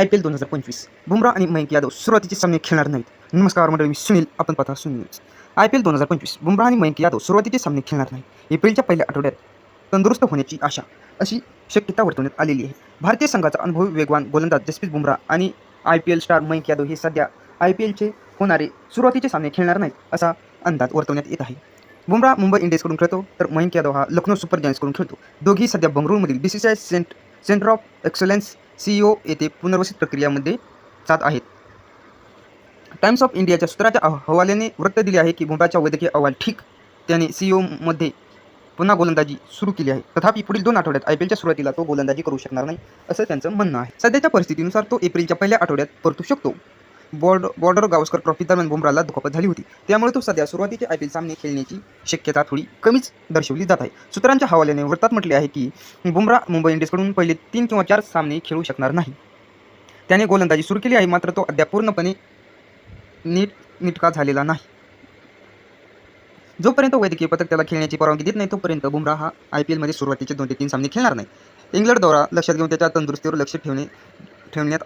I P L दोन हजार पंचवीस. बुमरा आणि मयंक यादव सुरुवातीचे सामने खेळणार नाहीत. नमस्कार मंडळी मी सुनील. आपण पाहता सुनील आय पी एल दोन हजार पंचवीस. बुमरा आणि मयंक यादव सुरुवातीचे सामने खेळणार नाही एप्रिलच्या पहिल्या आठवड्यात तंदुरुस्त होण्याची आशा अशी शक्यता वर्तवण्यात आलेली आहे. भारतीय संघाचा अनुभवी वेगवान गोलंदाज जसप्रीत बुमरा आणि I P L star Mayank Yadav हे सध्या आय पी एलचे होणारे सुरुवातीचे सामने खेळणार नाहीत असा अंदाज वर्तवण्यात येत आहे. बुमरा मुंबई इंडियन्सकडून खेळतो तर मयंक यादव हा लखनौ सुपर जायन्सकडून खेळतो. दोघी सध्या बंगळुरूमधील B C C I cent centre of excellence C O येथे पुनर्वसित प्रक्रियामध्ये जात आहेत. टाइम्स ऑफ इंडियाच्या सूत्राच्या हवाल्याने वृत्त दिले आहे की बुमराचा वैद्यकीय अहवाल ठीक त्याने सी ओमध्ये पुन्हा गोलंदाजी सुरू केली आहे. तथापि पुढील दोन आठवड्यात आय पी एलच्या सुरुवातीला तो गोलंदाजी करू शकणार नाही असं त्यांचं म्हणणं आहे. सध्याच्या परिस्थितीनुसार तो एप्रिलच्या पहिल्या आठवड्यात परतू शकतो. बॉर्ड बॉर्डर गावस्कर ट्रॉफी दरम्यान बुमराला दुखापत झाली होती. त्यामुळे तो सध्या सुरुवातीचे आय पी एल सामने खेळण्याची शक्यता थोडी कमीच दर्शवली जात आहे. सूत्रांच्या हवाल्याने वृत्तात म्हटले आहे की बुमरा मुंबई इंडियन्सकडून पहिले तीन किंवा चार सामने खेळू शकणार नाही. त्याने गोलंदाजी सुरू केली आहे मात्र तो अद्याप पूर्णपणे नीट निटका झालेला नाही. जोपर्यंत वैद्यकीय पथक त्याला खेळण्याची परवानगी देत नाही तोपर्यंत बुमरा हा आय पी एलमध्ये सुरुवातीचे दोन ते तीन सामने खेळणार नाही. इंग्लंड दौरा लक्षात घेऊन त्याच्या तंदुरुस्तीवर लक्ष ठेवणे ठेवण्यात